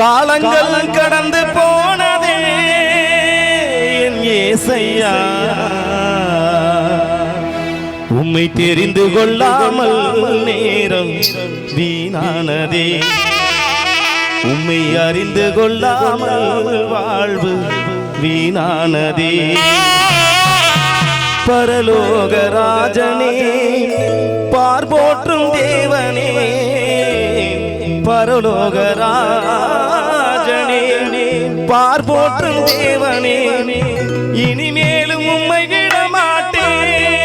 காலங்கள் கடந்து போனதே என் ஏசையா. உம்மை தெரிந்து கொள்ளாமல் நேரம் வீணானதே. உம்மை அறிந்து கொள்ளாமல் வாழ்வு வீணானதே. பரலோகராஜனே பார்போற்றும் தேவனே பரலோகராஜனே பார் போற்றும் தேவனே இனிமேலும் உம்மை விடமாட்டேன்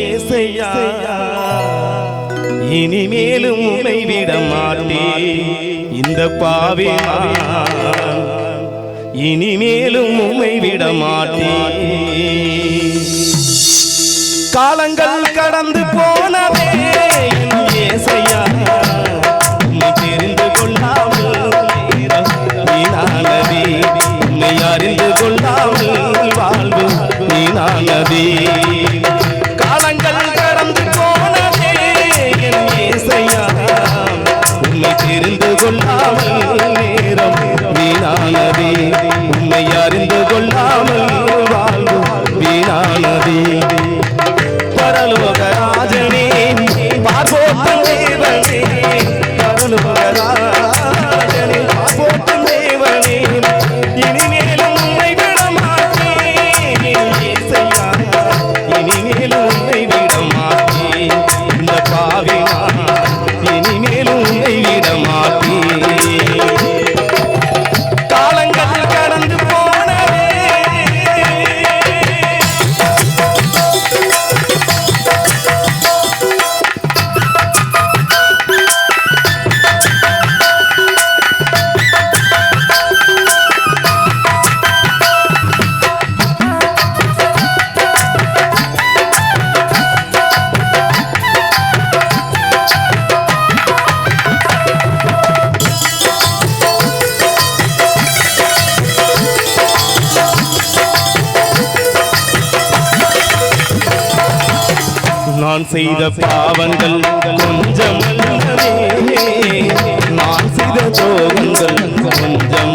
ஏசையா. இனிமேலும் உம்மை விடமாட்டேன் இந்த பாவி இனிமேலும் உம்மை விடமாட்டேன். காலங்கள் கடந்து போனவே নবী செய்த பாவங்கள் கொஞ்சம் நான் செய்த சோகங்கள் கொஞ்சம்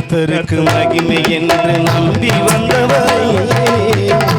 கர்த்தருக்கு மகிமை என்று நம்பி வந்தவர்